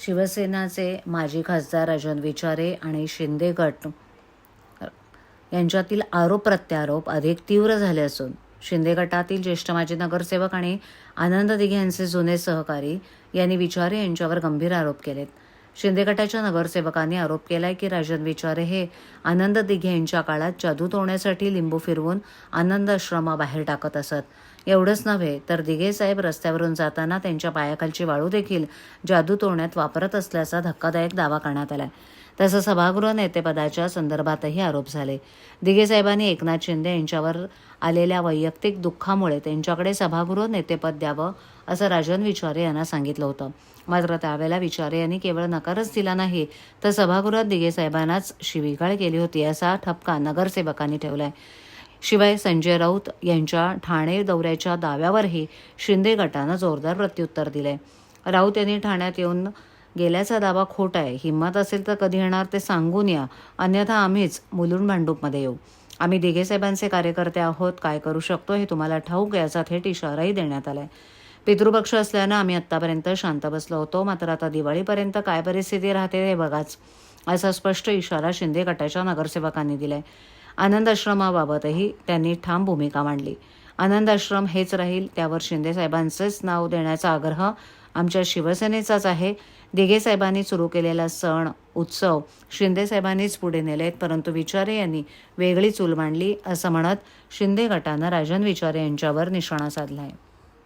शिवसेनाचे माजी खासदार राजन विचारे आणि शिंदे गट यांच्यातील आरोप प्रत्यारोप अधिक तीव्र झाले असून शिंदे गटातील ज्येष्ठ माजी नगरसेवक आणि आनंद दिघे यांचे जुने सहकारी यांनी विचारे यांच्यावर गंभीर आरोप केलेत. शिंदे गटाच्या नगरसेवकांनी आरोप केलाय की राजन विचारे हे आनंद दिघे यांच्या काळात जादू तोडण्यासाठी लिंबू फिरवून आनंद आश्रमाबाहेर टाकत असत. एवढंच नव्हे तर दिघे साहेब रस्त्यावरून जाताना त्यांच्या पायाखालची वाळू देखील जादू तोडण्यात वापरत असल्याचा धक्कादायक दावा करण्यात आलाय. तसं सभागृह नेतेपदाच्या संदर्भातही आरोप झाले. दिघे साहेबांनी एकनाथ शिंदे यांच्यावर आलेल्या वैयक्तिक दुःखामुळे त्यांच्याकडे सभागृह नेतेपद द्यावं असं राजन विचारे यांना सांगितलं होतं. मात्र त्यावेळेला विचारे यांनी केवळ नकारच दिला नाही तर सभागृहात दिघे साहेबांनाच शिवीगाळ केली होती असा ठपका नगरसेवकांनी ठेवलाय. शिवाय संजय राऊत यांच्या ठाणे दौऱ्याच्या दाव्यावरही शिंदे गटानं जोरदार प्रत्युत्तर दिलंय. राऊत यांनी ठाण्यात येऊन गेल्याचा दावा खोटा आहे. हिंमत असेल तर कधी येणार ते सांगून या. अन्यथा आम्हीच मुलुंड भांडूपमध्ये येऊ. आम्ही दिघेसाहेबांचे कार्यकर्ते आहोत. काय करू शकतो हे तुम्हाला ठाऊक याचा थेट इशाराही देण्यात आलाय. पितृपक्ष असल्यानं आम्ही आत्तापर्यंत शांत बसलो होतो. मात्र आता दिवाळीपर्यंत काय परिस्थिती राहते हे बघाच. असा स्पष्ट इशारा शिंदे गटाच्या नगरसेवकांनी दिलाय. आनंद आश्रमाबाबतही त्यांनी ठाम भूमिका मांडली. आनंद आश्रम हेच राहील त्यावर शिंदे साहेबांचेच नाव देण्याचा आग्रह आमच्या शिवसेनेचाच आहे. दिघे साहेबांनी सुरू केलेला सण उत्सव शिंदे साहेबांनीच पुढे नेलेत परंतु विचारे यांनी वेगळी चूल मांडली असं म्हणत शिंदे गटानं राजन विचारे यांच्यावर निशाणा साधला आहे